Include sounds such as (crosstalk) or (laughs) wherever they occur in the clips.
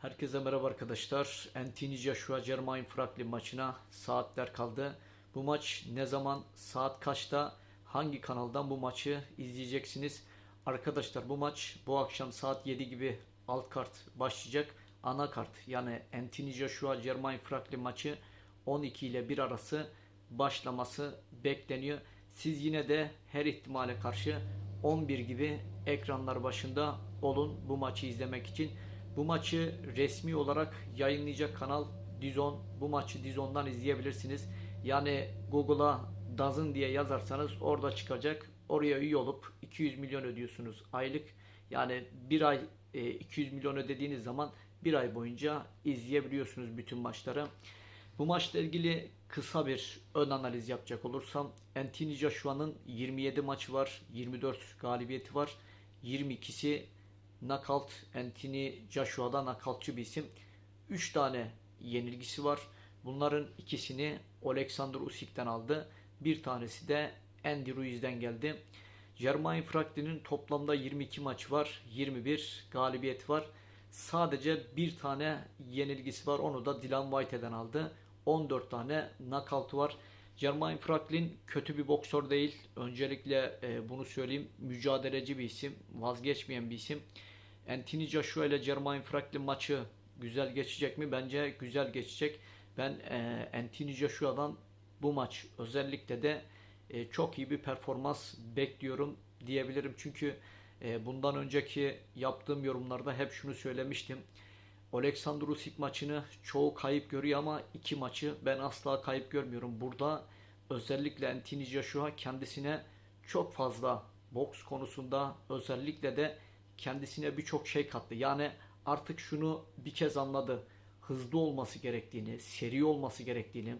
Herkese merhaba arkadaşlar. Anthony Joshua Jermaine Franklin maçına saatler kaldı. Bu maç ne zaman, saat kaçta, hangi kanaldan bu maçı izleyeceksiniz? Arkadaşlar bu maç bu akşam saat 7 gibi alt kart başlayacak. Ana kart yani Anthony Joshua Jermaine Franklin maçı 12 ile 1 arası başlaması bekleniyor. Siz yine de her ihtimale karşı 11 gibi ekranlar başında olun bu maçı izlemek için. Bu maçı resmi olarak yayınlayacak kanal Dizon. Bu maçı Dizon'dan izleyebilirsiniz. Yani Google'a Dazın diye yazarsanız orada çıkacak. Oraya üye olup 200 milyon ödüyorsunuz aylık. Yani bir ay e, 200 milyon ödediğiniz zaman bir ay boyunca izleyebiliyorsunuz bütün maçları. Bu maçla ilgili kısa bir ön analiz yapacak olursam Anthony Joshua'nın 27 maçı var, 24 galibiyeti var, 22'si knockout. Anthony Joshua'da knockoutçı bir isim. 3 tane yenilgisi var. Bunların ikisini Alexander Usyk'ten aldı. Bir tanesi de Andy Ruiz'den geldi. Jermaine Franklin'in toplamda 22 maçı var. 21 galibiyeti var. Sadece bir tane yenilgisi var. Onu da Dylan White'den aldı. 14 tane knockout'u var. Jermaine Franklin kötü bir boksör değil. Öncelikle e, bunu söyleyeyim. Mücadeleci bir isim. Vazgeçmeyen bir isim. Anthony Joshua ile Jermaine Franklin maçı güzel geçecek mi? Bence güzel geçecek. Ben e, Anthony Joshua'dan bu maç özellikle de e, çok iyi bir performans bekliyorum diyebilirim. Çünkü e, bundan önceki yaptığım yorumlarda hep şunu söylemiştim. Alexander Usyk maçını çoğu kayıp görüyor ama iki maçı ben asla kayıp görmüyorum. Burada özellikle Anthony Joshua kendisine çok fazla boks konusunda özellikle de kendisine birçok şey kattı. Yani artık şunu bir kez anladı. Hızlı olması gerektiğini, seri olması gerektiğini,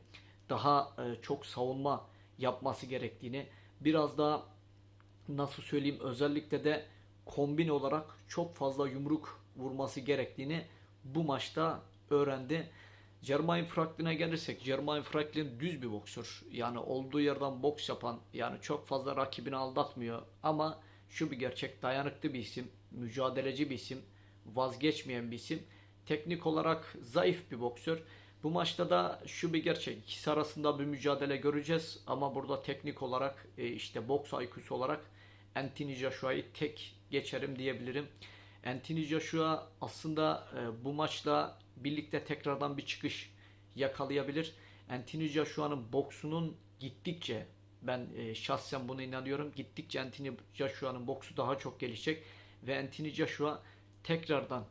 daha e, çok savunma yapması gerektiğini, biraz daha nasıl söyleyeyim özellikle de kombin olarak çok fazla yumruk vurması gerektiğini bu maçta öğrendi. Jermaine Franklin'e gelirsek Jermaine Franklin düz bir boksör. Yani olduğu yerden boks yapan yani çok fazla rakibini aldatmıyor ama şu bir gerçek dayanıklı bir isim, mücadeleci bir isim, vazgeçmeyen bir isim. Teknik olarak zayıf bir boksör. Bu maçta da şu bir gerçek. İkisi arasında bir mücadele göreceğiz ama burada teknik olarak e, işte boks IQ'su olarak Anthony Joshua'yı tek geçerim diyebilirim. Anthony Joshua aslında e, bu maçla birlikte tekrardan bir çıkış yakalayabilir. Anthony Joshua'nın boksunun gittikçe ben e, şahsen buna inanıyorum. Gittikçe Anthony Joshua'nın boksu daha çok gelişecek ve Anthony Joshua tekrardan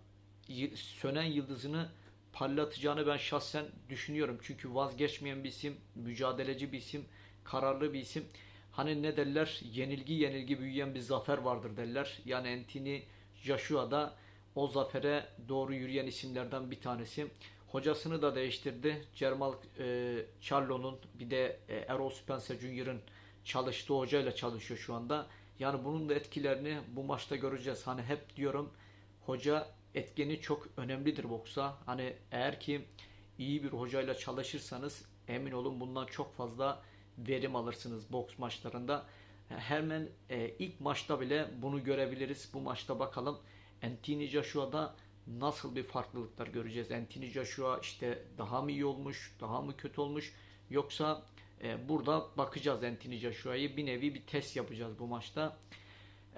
sönen yıldızını parlatacağını ben şahsen düşünüyorum. Çünkü vazgeçmeyen bir isim, mücadeleci bir isim, kararlı bir isim. Hani ne derler? Yenilgi yenilgi büyüyen bir zafer vardır derler. Yani Anthony Joshua da o zafere doğru yürüyen isimlerden bir tanesi. Hocasını da değiştirdi. Cermal e, Charlo'nun bir de e, Errol Spencer Jr.'ın çalıştığı hocayla çalışıyor şu anda. Yani bunun da etkilerini bu maçta göreceğiz. Hani hep diyorum hoca etkeni çok önemlidir boksa. Hani eğer ki iyi bir hocayla çalışırsanız emin olun bundan çok fazla verim alırsınız boks maçlarında. Hemen e, ilk maçta bile bunu görebiliriz. Bu maçta bakalım Anthony Joshua'da nasıl bir farklılıklar göreceğiz. Anthony Joshua işte daha mı iyi olmuş, daha mı kötü olmuş yoksa e, burada bakacağız Anthony Joshua'yı bir nevi bir test yapacağız bu maçta.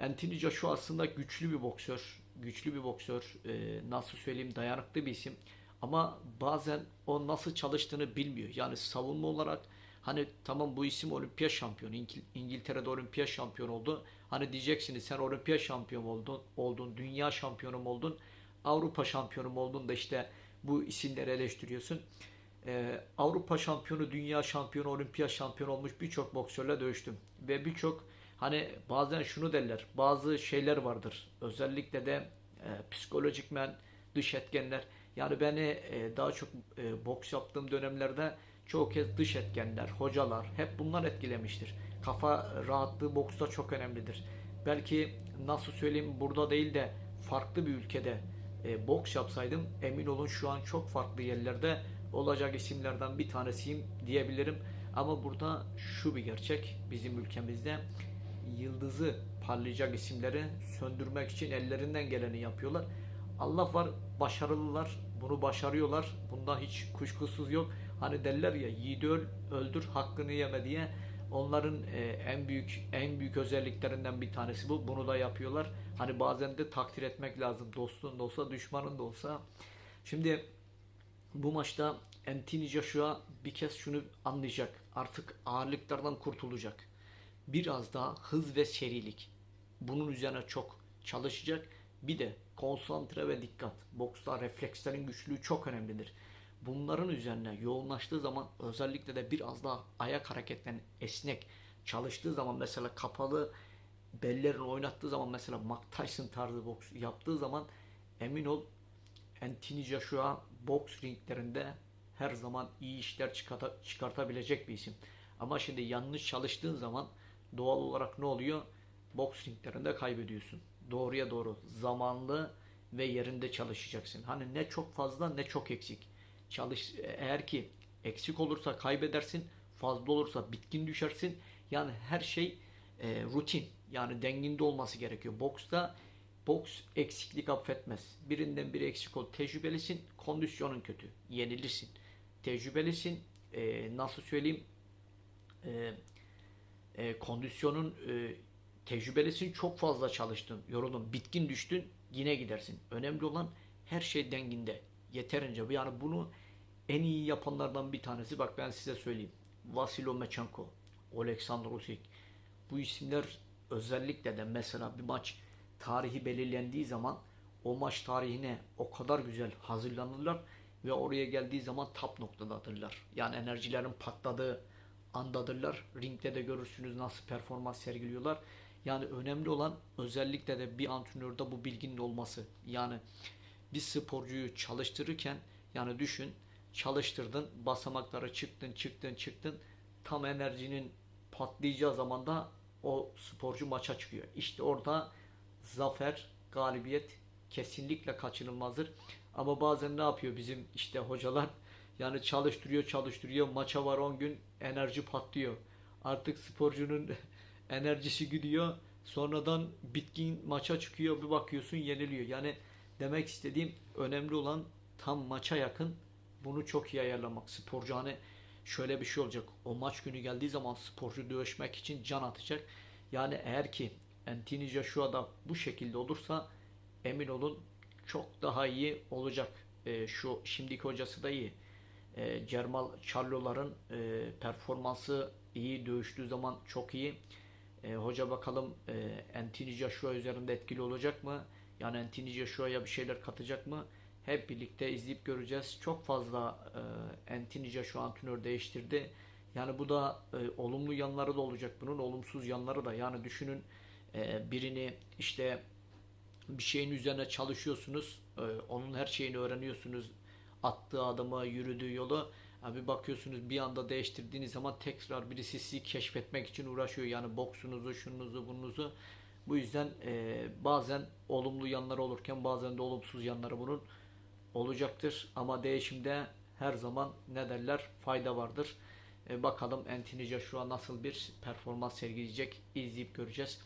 Anthony Joshua aslında güçlü bir boksör. Güçlü bir boksör. E, nasıl söyleyeyim dayanıklı bir isim. Ama bazen o nasıl çalıştığını bilmiyor. Yani savunma olarak hani tamam bu isim olimpiyat şampiyonu. İngil- İngiltere'de olimpiyat şampiyonu oldu. Hani diyeceksiniz sen olimpiyat şampiyonu oldun, oldun, dünya şampiyonu oldun, Avrupa şampiyonu oldun da işte bu isimleri eleştiriyorsun. Ee, Avrupa şampiyonu, dünya şampiyonu, olimpiyat şampiyonu olmuş birçok boksörle dövüştüm. Ve birçok hani bazen şunu derler, bazı şeyler vardır. Özellikle de e, psikolojik men, dış etkenler. Yani beni e, daha çok e, boks yaptığım dönemlerde çoğu kez dış etkenler, hocalar hep bunlar etkilemiştir. Kafa rahatlığı boksta çok önemlidir. Belki nasıl söyleyeyim burada değil de farklı bir ülkede e, boks yapsaydım emin olun şu an çok farklı yerlerde olacak isimlerden bir tanesiyim diyebilirim. Ama burada şu bir gerçek bizim ülkemizde yıldızı parlayacak isimleri söndürmek için ellerinden geleni yapıyorlar. Allah var başarılılar. Bunu başarıyorlar. Bunda hiç kuşkusuz yok. Hani derler ya yiğidi öl, öldür hakkını yeme diye. Onların e, en büyük en büyük özelliklerinden bir tanesi bu. Bunu da yapıyorlar. Hani bazen de takdir etmek lazım. Dostun da olsa, düşmanın da olsa. Şimdi bu maçta Anthony Joshua bir kez şunu anlayacak. Artık ağırlıklardan kurtulacak. Biraz daha hız ve serilik. Bunun üzerine çok çalışacak. Bir de konsantre ve dikkat. Boksta reflekslerin güçlüğü çok önemlidir. Bunların üzerine yoğunlaştığı zaman özellikle de biraz daha ayak hareketlerini esnek çalıştığı zaman mesela kapalı bellerini oynattığı zaman mesela Mike Tyson tarzı boks yaptığı zaman emin ol Anthony Joshua boks ringlerinde her zaman iyi işler çıkarta- çıkartabilecek bir isim. Ama şimdi yanlış çalıştığın zaman doğal olarak ne oluyor? Boks ringlerinde kaybediyorsun. Doğruya doğru zamanlı ve yerinde çalışacaksın. Hani ne çok fazla ne çok eksik. Çalış eğer ki eksik olursa kaybedersin, fazla olursa bitkin düşersin. Yani her şey e, rutin yani denginde olması gerekiyor. Boksta boks eksiklik affetmez. Birinden biri eksik ol. Tecrübelisin, kondisyonun kötü. Yenilirsin. Tecrübelisin, e, nasıl söyleyeyim, e, e, kondisyonun e, tecrübelisin, çok fazla çalıştın, yoruldun, bitkin düştün, yine gidersin. Önemli olan her şey denginde. Yeterince. Yani bunu en iyi yapanlardan bir tanesi bak ben size söyleyeyim. Vasil Lomachenko, Oleksandr Usyk. Bu isimler özellikle de mesela bir maç tarihi belirlendiği zaman o maç tarihine o kadar güzel hazırlanırlar ve oraya geldiği zaman tap noktadadırlar. Yani enerjilerin patladığı andadırlar. Ringde de görürsünüz nasıl performans sergiliyorlar. Yani önemli olan özellikle de bir antrenörde bu bilginin olması. Yani bir sporcuyu çalıştırırken yani düşün çalıştırdın basamaklara çıktın çıktın çıktın tam enerjinin patlayacağı zaman da o sporcu maça çıkıyor. İşte orada zafer, galibiyet kesinlikle kaçınılmazdır. Ama bazen ne yapıyor bizim işte hocalar? Yani çalıştırıyor, çalıştırıyor. Maça var 10 gün enerji patlıyor. Artık sporcunun (laughs) enerjisi gidiyor. Sonradan bitkin maça çıkıyor. Bir bakıyorsun yeniliyor. Yani demek istediğim önemli olan tam maça yakın bunu çok iyi ayarlamak. Sporcu hani şöyle bir şey olacak. O maç günü geldiği zaman sporcu dövüşmek için can atacak. Yani eğer ki Anthony Joshua da bu şekilde olursa emin olun çok daha iyi olacak. E, şu şimdiki hocası da iyi. E, Cermal Charlo'ların e, performansı iyi dövüştüğü zaman çok iyi. E, hoca bakalım e, Anthony Joshua üzerinde etkili olacak mı? Yani Anthony Joshua'ya bir şeyler katacak mı? Hep birlikte izleyip göreceğiz. Çok fazla e, Anthony Joshua antrenör değiştirdi. Yani bu da e, olumlu yanları da olacak bunun, olumsuz yanları da. Yani düşünün e, birini işte bir şeyin üzerine çalışıyorsunuz. e, onun her şeyini öğreniyorsunuz. Attığı adımı, yürüdüğü yolu. Bir bakıyorsunuz bir anda değiştirdiğiniz zaman tekrar birisi sizi keşfetmek için uğraşıyor. Yani boksunuzu, şununuzu, bununuzu. Bu yüzden e, bazen olumlu yanları olurken bazen de olumsuz yanları bunun olacaktır. Ama değişimde her zaman ne derler fayda vardır. E, bakalım Anthony Joshua nasıl bir performans sergileyecek izleyip göreceğiz.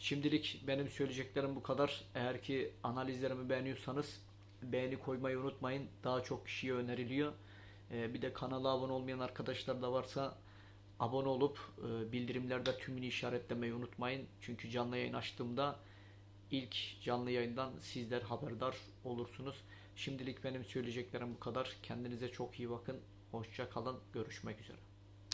Şimdilik benim söyleyeceklerim bu kadar. Eğer ki analizlerimi beğeniyorsanız beğeni koymayı unutmayın. Daha çok kişiye öneriliyor. E, bir de kanala abone olmayan arkadaşlar da varsa abone olup e, bildirimlerde tümünü işaretlemeyi unutmayın. Çünkü canlı yayın açtığımda ilk canlı yayından sizler haberdar olursunuz. Şimdilik benim söyleyeceklerim bu kadar. Kendinize çok iyi bakın. Hoşça kalın. Görüşmek üzere.